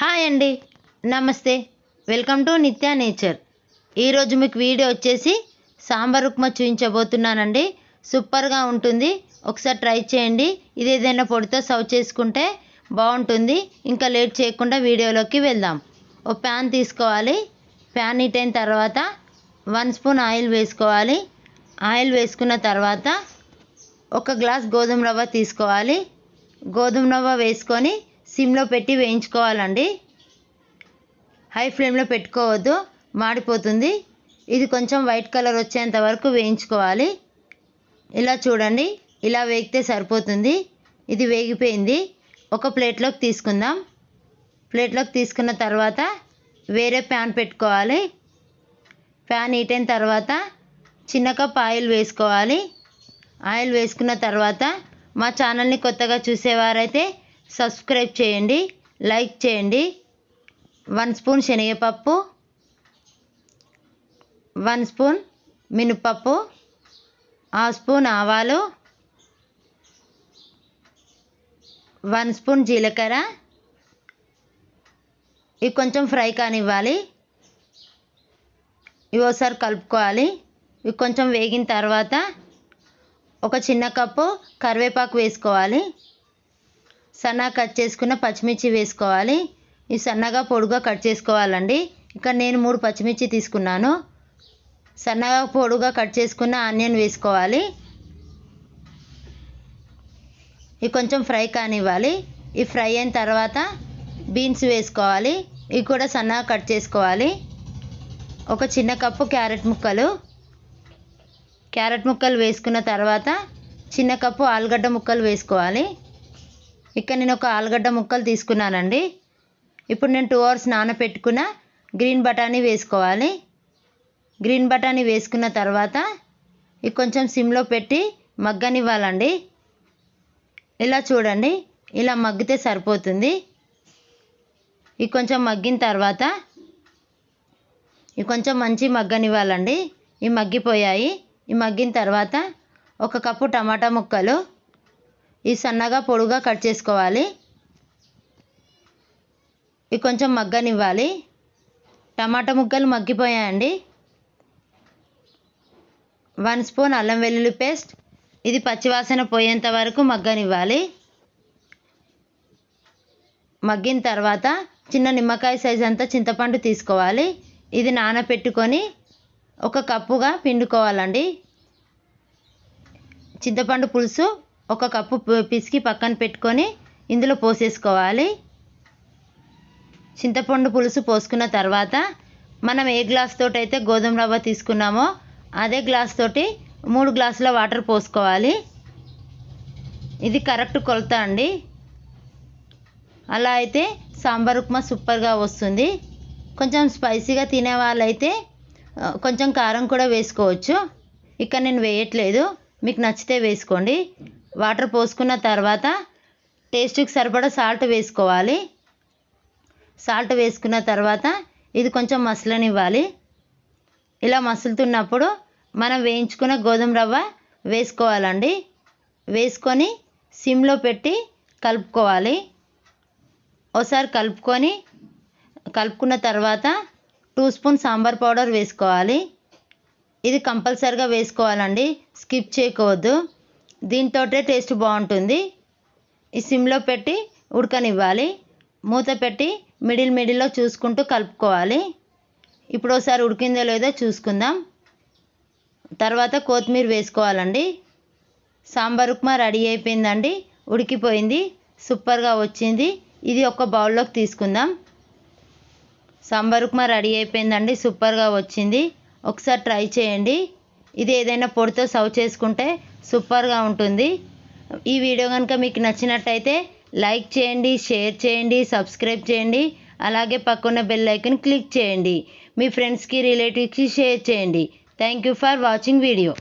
Hi అండి. నమస్తే. Welcome to Nithya nature. ఈరోజు మీకు వీడియో వచ్చేసి సాంబార్ ఉప్మా చూపించబోతున్నానండి. సూపర్గా ఉంటుంది. ఒకసారి ట్రై చేయండి. ఇది ఏదైనా పొడితో సర్వ్ చేసుకుంటే బాగుంటుంది. ఇంకా లేట్ చేయకుండా వీడియోలోకి వెళ్దాం. ఒక ప్యాన్ తీసుకోవాలి. ప్యాన్ హీట్ అయిన తర్వాత వన్ స్పూన్ ఆయిల్ వేసుకోవాలి. ఆయిల్ వేసుకున్న తర్వాత ఒక గ్లాస్ గోధుమ రవ్వ తీసుకోవాలి. గోధుమ రవ్వ వేసుకొని సిమ్లో పెట్టి వేయించుకోవాలండి. హై ఫ్లేమ్లో పెట్టుకోవద్దు మాడిపోతుంది. ఇది కొంచెం వైట్ కలర్ వచ్చేంత వరకు వేయించుకోవాలి. ఇలా చూడండి ఇలా వేగితే సరిపోతుంది. ఇది వేగిపోయింది. ఒక ప్లేట్లోకి తీసుకుందాం. ప్లేట్లోకి తీసుకున్న తర్వాత వేరే ప్యాన్ పెట్టుకోవాలి. ప్యాన్ హీట్ అయిన తర్వాత చిన్న కప్ ఆయిల్ వేసుకోవాలి. ఆయిల్ వేసుకున్న తర్వాత మా ఛానల్ని కొత్తగా చూసేవారైతే సబ్స్క్రైబ్ చేయండి లైక్ చేయండి. వన్ స్పూన్ శనగపప్పు వన్ స్పూన్ మినపప్పు హాఫ్ స్పూన్ ఆవాలు వన్ స్పూన్ జీలకర్ర. ఇవి కొంచెం ఫ్రై కానివ్వాలి. ఇవి ఒకసారి కలుపుకోవాలి. ఇవి కొంచెం వేగిన తర్వాత ఒక చిన్న కప్పు కరివేపాకు వేసుకోవాలి. సన్నగా కట్ చేసుకున్న పచ్చిమిర్చి వేసుకోవాలి. ఇవి సన్నగా పొడుగా కట్ చేసుకోవాలండి. ఇక్కడ నేను మూడు పచ్చిమిర్చి తీసుకున్నాను. సన్నగా పొడుగా కట్ చేసుకున్న ఆనియన్ వేసుకోవాలి. ఇవి కొంచెం ఫ్రై కానివ్వాలి. ఈ ఫ్రై అయిన తర్వాత బీన్స్ వేసుకోవాలి. ఇవి కూడా సన్నగా కట్ చేసుకోవాలి. ఒక చిన్న కప్పు క్యారెట్ ముక్కలు. క్యారెట్ ముక్కలు వేసుకున్న తర్వాత చిన్న కప్పు ఆలుగడ్డ ముక్కలు వేసుకోవాలి. ఇక్కడ నేను ఒక ఆలుగడ్డ ముక్కలు తీసుకున్నానండి. ఇప్పుడు నేను టూ అవర్స్ నానబెట్టుకున్న గ్రీన్ బఠానీ వేసుకోవాలి. గ్రీన్ బఠానీ వేసుకున్న తర్వాత ఇది కొంచెం సిమ్లో పెట్టి మగ్గనివ్వాలండి. ఇలా చూడండి ఇలా మగ్గితే సరిపోతుంది. ఇది కొంచెం మగ్గిన తర్వాత ఇవి కొంచెం మంచి మగ్గనివ్వాలండి. ఇవి మగ్గిపోయాయి. ఇవి మగ్గిన తర్వాత ఒక కప్పు టమాటా ముక్కలు ఈ సన్నగా పొడుగా కట్ చేసుకోవాలి. ఇవి కొంచెం మగ్గనివ్వాలి. టమాటా ముక్కలు మగ్గిపోయాయండి. వన్ స్పూన్ అల్లం వెల్లుల్లి పేస్ట్. ఇది పచ్చివాసన పోయేంత వరకు మగ్గనివ్వాలి. మగ్గిన తర్వాత చిన్న నిమ్మకాయ సైజ్ అంతా చింతపండు తీసుకోవాలి. ఇది నానబెట్టుకొని ఒక కప్పుగా పిండుకోవాలండి. చింతపండు పులుసు ఒక కప్పు పిసికి పక్కన పెట్టుకొని ఇందులో పోసేసుకోవాలి. చింతపండు పులుసు పోసుకున్న తర్వాత మనం ఏ గ్లాస్ తోటి అయితే గోధుమ రవ్వ తీసుకున్నామో అదే గ్లాస్ తోటి మూడు గ్లాసుల వాటర్ పోసుకోవాలి. ఇది కరెక్ట్ కొలత అండి. అలా అయితే సాంబార్ ఉప్మా సూపర్గా వస్తుంది. కొంచెం స్పైసీగా తినే వాళ్ళైతే కొంచెం కారం కూడా వేసుకోవచ్చు. ఇక్కడ నేను వేయట్లేదు. మీకు నచ్చితే వేసుకోండి. వాటర్ పోసుకున్న తర్వాత టేస్ట్కి సరిపడా సాల్ట్ వేసుకోవాలి. సాల్ట్ వేసుకున్న తర్వాత ఇది కొంచెం మసలనివ్వాలి. ఇలా మసులుతున్నప్పుడు మనం వేయించుకున్న గోధుమ రవ్వ వేసుకోవాలండి. వేసుకొని సిమ్లో పెట్టి కలుపుకోవాలి. ఒకసారి కలుపుకొని కలుపుకున్న తర్వాత టూ స్పూన్ సాంబార్ పౌడర్ వేసుకోవాలి. ఇది కంపల్సరిగా వేసుకోవాలండి. స్కిప్ చేయకూడదు. దీంతో టేస్ట్ బాగుంటుంది. ఈ సిమ్లో పెట్టి ఉడకనివ్వాలి. మూత పెట్టి మిడిల్ మిడిల్లో చూసుకుంటూ కలుపుకోవాలి. ఇప్పుడు ఒకసారి ఉడికిందో లేదో చూసుకుందాం. తర్వాత కొత్తిమీర వేసుకోవాలండి. సాంబార్ ఉప్మా రెడీ అయిపోయిందండి. ఉడికిపోయింది. సూపర్గా వచ్చింది. ఇది ఒక బౌల్లోకి తీసుకుందాం. సాంబార్ ఉప్మా రెడీ అయిపోయిందండి. సూపర్గా వచ్చింది. ఒకసారి ట్రై చేయండి. ఇది ఏదైనా పొడితో సర్వ్ చేసుకుంటే సూపర్గా ఉంటుంది. ఈ వీడియో కనుక మీకు నచ్చినట్టయితే లైక్ చేయండి షేర్ చేయండి సబ్స్క్రైబ్ చేయండి అలాగే పక్కన బెల్ ఐకన్ క్లిక్ చేయండి. మీ ఫ్రెండ్స్కి రిలేటివ్స్కి షేర్ చేయండి. Thank you for watching video.